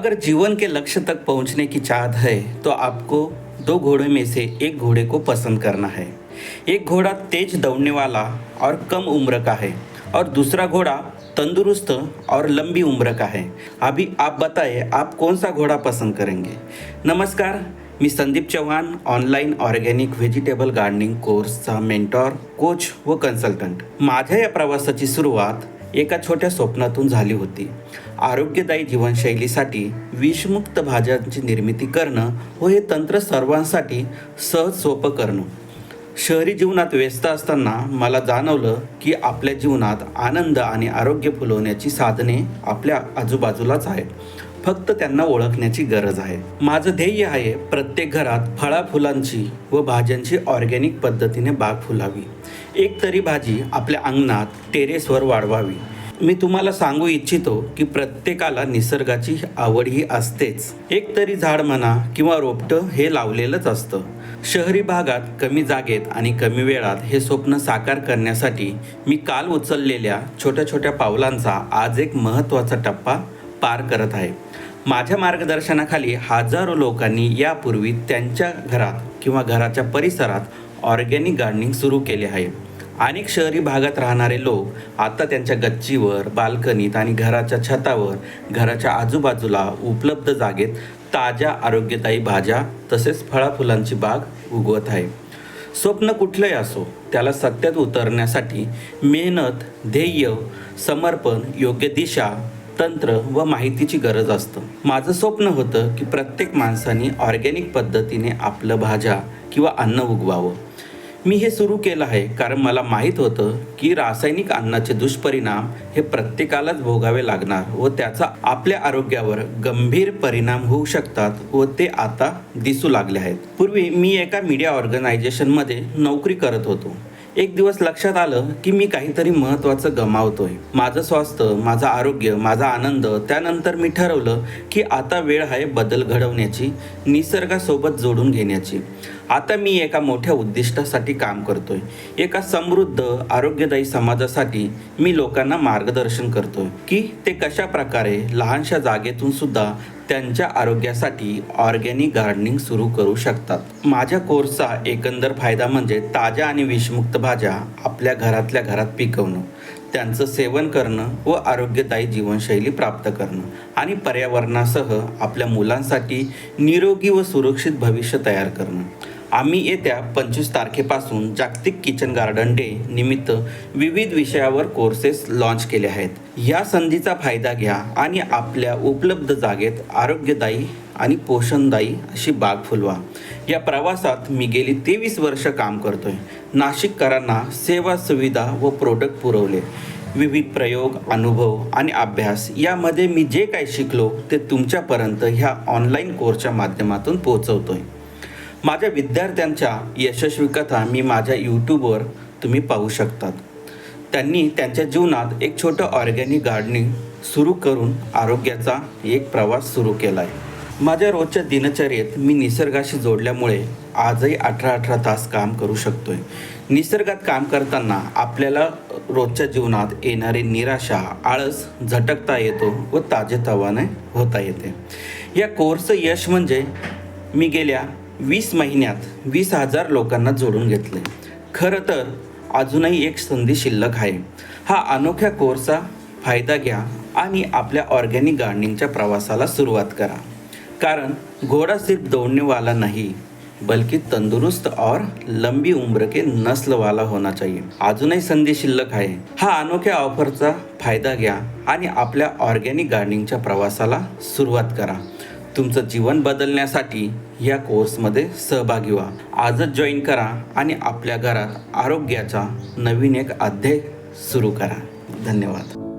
अगर जीवन के लक्ष्य तक पहुंचने की चाहत है तो आपको दो घोड़े में से एक घोड़े को पसंद करना है। एक घोड़ा तेज दौड़ने वाला और कम उम्र का है और दूसरा घोड़ा तंदुरुस्त और लंबी उम्र का है। अभी आप बताएं आप कौन सा घोड़ा पसंद करेंगे? नमस्कार मी Sandeep Chavan online organic vegetable gardening कोर्सचा मेंटॉर कोच व कन्सल्टंट माझ्या या प्रवासाची सुरुवात एका छोट्या स्वप्नातून झाली होती. आरोग्यदायी जीवनशैलीसाठी विषमुक्त भाज्यांची निर्मिती करणं व हे तंत्र सर्वांसाठी सहज सोपं करणं. शहरी जीवनात व्यस्त असताना मला जाणवलं की आपल्या जीवनात आनंद आणि आरोग्य फुलवण्याची साधने आपल्या आजूबाजूलाच आहेत. फक्त त्यांना ओळखण्याची गरज आहे. माझं ध्येय आहे प्रत्येक घरात फळा फुलांची व भाज्यांची ऑर्गॅनिक पद्धतीने बाग फुलावी. एक तरी भाजी आपल्या अंगणात टेरेसवर वाढवावी. मी तुम्हाला सांगू इच्छितो की प्रत्येकाला निसर्गाची आवड ही असतेच. एक तरी झाड म्हणा किंवा रोपटं हे लावलेलंच असतं. शहरी भागात कमी जागेत आणि कमी वेळात हे स्वप्न साकार करण्यासाठी मी काल उचललेल्या छोट्या छोट्या पावलांचा आज एक महत्त्वाचा टप्पा पार करत आहे. माझ्या मार्गदर्शनाखाली हजारो लोकांनी यापूर्वी त्यांच्या घरात किंवा घराच्या परिसरात ऑर्गॅनिक गार्डनिंग सुरू केले आहे. अनेक शहरी भागात राहणारे लोक आता त्यांच्या गच्चीवर बाल्कनीत आणि घराच्या छतावर घराच्या आजूबाजूला उपलब्ध जागेत ताज्या आरोग्यदायी भाज्या तसेच फळाफुलांची बाग उगवत आहे. स्वप्न कुठलंही असो त्याला सत्यात उतरण्यासाठी मेहनत ध्येय समर्पण योग्य दिशा तंत्र व माहितीची गरज असतं. माझं स्वप्न होतं की प्रत्येक माणसाने ऑर्गॅनिक पद्धतीने आपलं भाज्या किंवा अन्न उगवावं. मी हे सुरू केलं आहे कारण मला माहीत होतं की रासायनिक अन्नाचे दुष्परिणाम हे प्रत्येकालाच भोगावे लागणार व त्याचा आपल्या आरोग्यावर गंभीर परिणाम होऊ शकतात व ते आता दिसू लागले आहेत. पूर्वी मी एका मीडिया ऑर्गनायझेशनमध्ये नोकरी करत होतो. एक दिवस लक्षात आलं की मी काहीतरी महत्त्वाचं गमावतोय. माझं स्वास्थ्य माझं आरोग्य माझा आनंद त्यानंतर मी ठरवलं की आता वेळ आहे बदल घडवण्याची निसर्गासोबत जोडून घेण्याची. आता मी एका मोठ्या उद्दिष्टासाठी काम करतोय. एका समृद्ध आरोग्यदायी समाजासाठी मी लोकांना मार्गदर्शन करतोय. की ते कशा प्रकारे लहानशा जागेतून सुद्धा त्यांच्या आरोग्यासाठी ऑर्गॅनिक गार्डनिंग सुरू करू शकतात. माझ्या कोर्सचा एकंदर फायदा म्हणजे ताज्या आणि विषमुक्त भाज्या आपल्या घरातल्या घरात पिकवणं त्यांचं सेवन करणं व आरोग्यदायी जीवनशैली प्राप्त करणं आणि पर्यावरणासह आपल्या मुलांसाठी निरोगी व सुरक्षित भविष्य तयार करणं. आम्ही येत्या पंचवीस तारखेपासून जागतिक किचन गार्डन डे निमित्त विविध विषयावर कोर्सेस लॉन्च केले आहेत. या संधीचा फायदा घ्या आणि आपल्या उपलब्ध जागेत आरोग्यदायी आणि पोषणदायी अशी बाग फुलवा. या प्रवासात मी गेली तेवीस वर्ष काम करतोय. नाशिककरांना सेवा सुविधा व प्रोडक्ट पुरवले. विविध प्रयोग अनुभव आणि अभ्यास यामध्ये मी जे काही शिकलो ते तुमच्यापर्यंत ह्या ऑनलाईन कोर्सच्या माध्यमातून पोहोचवतोय. माझ्या विद्यार्थ्यांच्या यशस्वी कथा मी माझ्या यूट्यूबवर तुम्ही पाहू शकतात. त्यांनी त्यांच्या जीवनात एक छोटं ऑर्गॅनिक गार्डनिंग सुरू करून आरोग्याचा एक प्रवास सुरू केला आहे माझ्या रोजच्या दिनचर्येत मी निसर्गाशी जोडल्यामुळे आजही अठरा अठरा तास काम करू शकतोय. निसर्गात काम करताना आपल्याला रोजच्या जीवनात येणारी निराशा आळस झटकता येतो व ताजेतवाने होता येते. या कोर्सचं यश म्हणजे मी गेल्या वीस महिन्यात वीस हजार लोकांना जोडून घेतले. खरं तर अजूनही एक संधी शिल्लक आहे. हा अनोख्या कोर्सचा फायदा घ्या आणि आपल्या ऑर्गॅनिक गार्डनिंगच्या प्रवासाला सुरुवात करा. कारण घोड़ा सिर्फ दौडणेवाला नाही बल्कि तंदुरुस्त और लंबी उम्र के नस्ल वाला होना चाहिए. अजूनही संधी शिल्लक आहे. हा अनोख्या ऑफरचा फायदा घ्या आणि आपल्या ऑर्गॅनिक गार्डनिंगच्या प्रवासाला सुरुवात करा. तुमचं जीवन बदलण्यासाठी या कोर्समध्ये सहभागी व्हा. आजच जॉईन करा आणि आपल्या घरात आरोग्याचा नवीन एक अध्याय सुरू करा. धन्यवाद.